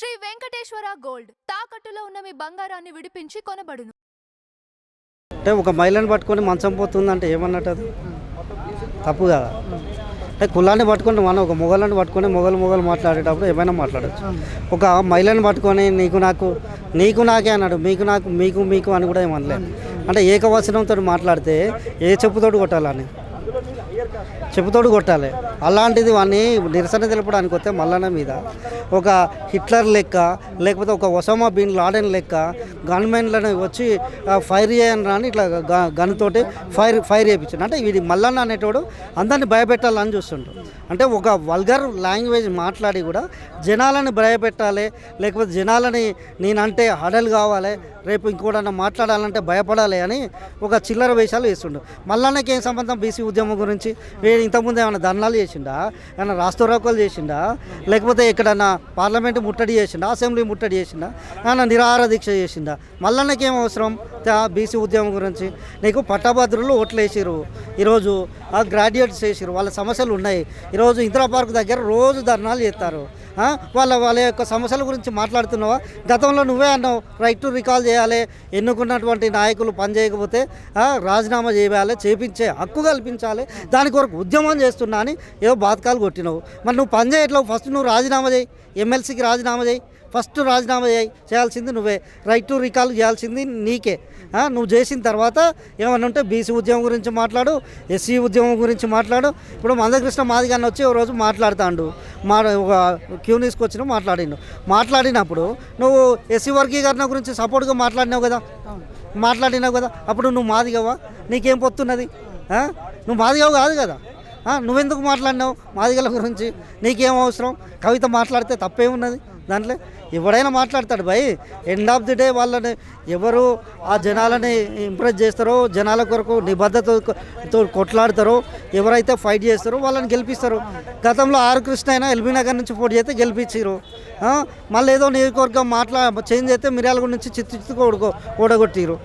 Shri Venkateswara gold. తాకట్టులో ఉన్న మీ బంగారాన్ని విడిపించి కొనబడును. అంటే ఒక మహిళను పట్టుకొని మంచం పోతుందంటే ఏమన్నట్టు అది? తప్పు కదా. అంటే కులాన్ని పట్టుకొని మనం ఒక మొగలను పట్టుకొని మొగలు మొగలు మాట్లాడేటప్పుడు ఏమైనా మాట్లాడచ్చు. ఒక మహిళను పట్టుకొని నీకు నాకు నీకు నాకే అన్నాడు మీకు నాకు మీకు మీకు అని కూడా ఏమనలేదు అంటే ఏకవచనంతో మాట్లాడితే ఏ చెప్పుతోడు కొట్టాలని చెప్పుతోడు కొట్టాలి. అలాంటిది వాడిని నిరసన తెలపడానికి వస్తే మల్లన్న మీద. ఒక హిట్లర్ లెక్క లేకపోతే ఒక ఒసామా బిన్ లాడెన్ లెక్క గన్మెన్లను వచ్చి ఫైర్ చేయని రాని ఇట్లా గ- గన్ తోటి ఫైర్ ఫైర్ చేయించాడు అంటే వీడి మల్లన్న అనేటోడు అందరిని భయపెట్టాలని చూస్తుంటాడు అంటే ఒక వల్గర్ లాంగ్వేజ్ మాట్లాడి కూడా జనాలని భయపెట్టాలి లేకపోతే జనాలని నేనంటే హడల్ కావాలి రేపు ఇంకోటన్నా మాట్లాడాలంటే భయపడాలి అని ఒక చిల్లర వేషాలు వేస్తుండు. మల్లన్నకి ఏం సంబంధం బీసీ ఉద్యమం గురించి? వీడు ఇంతకుముందు ఏమైనా ధర్నాలు చేసిండా? ఏమైనా రాస్తోరాకులు చేసిండా? లేకపోతే ఎక్కడన్నా పార్లమెంట్ ముట్టడి చేసిండా? అసెంబ్లీ ముట్టడి చేసిండా? ఏమన్నా నిరాహార దీక్ష చేసిండా? మల్లన్నకి ఏం అవసరం? బీసీ ఉద్యమం గురించి. నీకు పట్టభద్రులు ఓట్లు వేసారు ఈరోజు ఆ గ్రాడ్యుయేట్స్ వేసారు వాళ్ళ సమస్యలు ఉన్నాయి. ఈరోజు ఇందిరా పార్క్ దగ్గర రోజు ధర్నాలు చేస్తారు. వాళ్ళ వాళ్ళ యొక్క సమస్యల గురించి మాట్లాడుతున్నావా? గతంలో నువ్వే అన్నావు రైట్ టు రికాల్ చేయాలి ఎన్నుకున్నటువంటి నాయకులు పనిచేయకపోతే రాజీనామా చేయాలి చేపించే హక్కు కల్పించాలి దాని కొరకు ఉద్యమం చేస్తున్నా అని ఏవో బాధకాలు కొట్టినావు. మరి నువ్వు పని చేయట్లేవు ఫస్ట్ నువ్వు రాజీనామా చేయి ఎమ్మెల్సీకి రాజీనామా చేయి. ఫస్ట్ రాజీనామా చేయాల్సింది నువ్వే. రైట్ టు రికాల్ చేయాల్సింది నీకే. నువ్వు చేసిన తర్వాత ఏమన్నా ఉంటే బీసీ ఉద్యమం గురించి మాట్లాడు ఎస్సీ ఉద్యమం గురించి మాట్లాడు. ఇప్పుడు మందకృష్ణ మాదిగాన్ని వచ్చి ఒక రోజు మాట్లాడుతాండు. మా ఒక క్యూనీస్కి వచ్చిన మాట్లాడిండు. మాట్లాడినప్పుడు నువ్వు ఎస్సీ వర్గీకరణ గురించి సపోర్ట్గా మాట్లాడినావు కదా. మాట్లాడినావు కదా. అప్పుడు నువ్వు మాదిగవా? నీకేం పొత్తున్నది? నువ్వు మాదిగవు కాదు కదా. నువ్వెందుకు మాట్లాడినావు మాదిగల గురించి? నీకేం అవసరం? కవిత మాట్లాడితే తప్పేమున్నది? దాంట్లో ఎవడైనా మాట్లాడతాడు భయ్. ఎండ్ ఆఫ్ ది డే వాళ్ళని ఎవరు ఆ జనాలని ఇంప్రెస్ చేస్తారో జనాల కొరకు నిబద్ధతతో కొట్లాడతారో ఎవరైతే ఫైట్ చేస్తారో వాళ్ళని గెలిపిస్తారు. గతంలో ఆర్ కృష్ణ అయినా ఎల్బీ నగర్ నుంచి పోటీ చేస్తే గెలిపించారు మళ్ళీ ఏదో నియోజకవర్గం మాట్లా చేంజ్ అయితే మిర్యాలగూడ నుంచి చిత్తు చిత్తుకు ఓడగొట్టిరు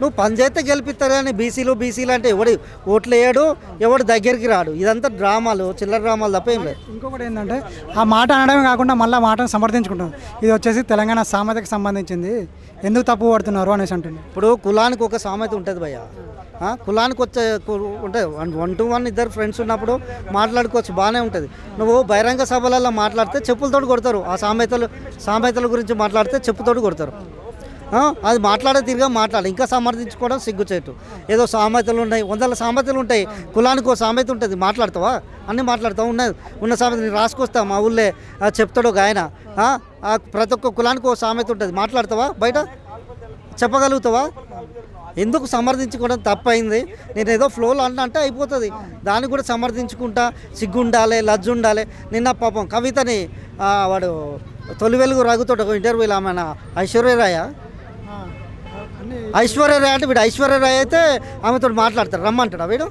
నువ్వు పని చేస్తే గెలిపిస్తారు కానీ బీసీలు బీసీలు అంటే ఎవడు ఓట్లు వేయడు ఎవడు దగ్గరికి రాడు. ఇదంతా డ్రామాలు చిల్లర డ్రామాలు తప్ప ఏం లేదు. ఇంకొకటి ఏంటంటే ఆ మాట అనడమే కాకుండా మళ్ళీ ఆ మాటను సమర్థించుకుంటాం. ఇది వచ్చేసి తెలంగాణ సామెతకు సంబంధించింది. ఎందుకు తప్పు పడుతున్నారు అనేసి అంటుంది ఇప్పుడు కులానికి ఒక సామెత ఉంటుంది భయ్య. కులానికి వచ్చే ఉంటుంది. వన్ టు వన్ ఇద్దరు ఫ్రెండ్స్ ఉన్నప్పుడు మాట్లాడుకోవచ్చు బాగానే ఉంటుంది. నువ్వు బహిరంగ సభలలో మాట్లాడితే చెప్పులతోటి కొడతారు. ఆ సామెతలు సామెతల గురించి మాట్లాడితే చెప్పుతోటి కొడతారు. అది మాట్లాడే తిరిగా మాట్లాడు. ఇంకా సమర్థించుకోవడం సిగ్గుచేటు. ఏదో సామెతలు ఉన్నాయి వందల సామెతలు ఉంటాయి. కులానికి ఒక సామెత ఉంటుంది. మాట్లాడతావా? అన్నీ మాట్లాడతావు. ఉన్నది ఉన్న సామెత నేను రాసుకొస్తా మా ఊళ్ళే చెప్తాడు ఒక ఆయన. ప్రతి ఒక్క కులానికి ఒక సామెత ఉంటుంది. మాట్లాడతావా? బయట? చెప్పగలుగుతావా? ఎందుకు సమర్థించుకోవడం తప్పైంది? నేను ఏదో ఫ్లోలో అన్న అంటే అయిపోతుంది. దాన్ని కూడా సమర్థించుకుంటా సిగ్గుండాలి లజ్జు ఉండాలి నిన్న పాపం కవితని వాడు తొలి వెలుగు రఘుతోటి ఒక ఇంటర్వ్యూలో ఆమె ఐశ్వర్యరాయ ఐశ్వర్యరాయ్ అంటే వీడు ఐశ్వర్యరాయ్ అయితే ఆమెతో మాట్లాడతాడు రమ్మంటాడు వీడు?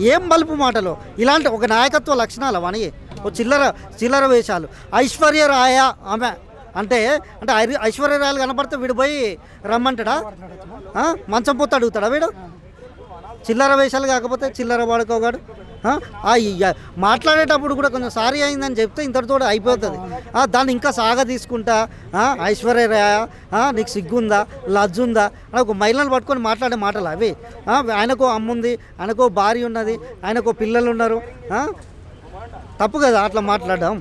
ఏం మలుపు మాటలు? ఇలాంటి ఒక నాయకత్వ లక్షణాలు అవని ఓ చిల్లర చిల్లర వేషాలు. ఐశ్వర్యరాయ ఆమె అంటే అంటే ఐ- ఐశ్వర్యరాయలు కనపడితే వీడు పోయి రమ్మంటాడా? మంచం పొత్తు అడుగుతాడా వీడు? చిల్లర వేషాలు కాకపోతే చిల్లర వాడుకోగాడు. మాట్లాడేటప్పుడు కూడా కొంచెం సారీ అయిందని చెప్తే ఇంతటితో అయిపోతుంది. దాన్ని ఇంకా సాగ తీసుకుంటా ఐశ్వర్య రాయ నీకు సిగ్గుందా లజ్జుందా అని ఒక మహిళను పట్టుకొని మాట్లాడే మాటలు అవి. ఆయనకో అమ్ముంది ఆయనకో భార్య ఉన్నది ఆయనకో పిల్లలు ఉన్నారు తప్పు కదా అట్లా మాట్లాడడం?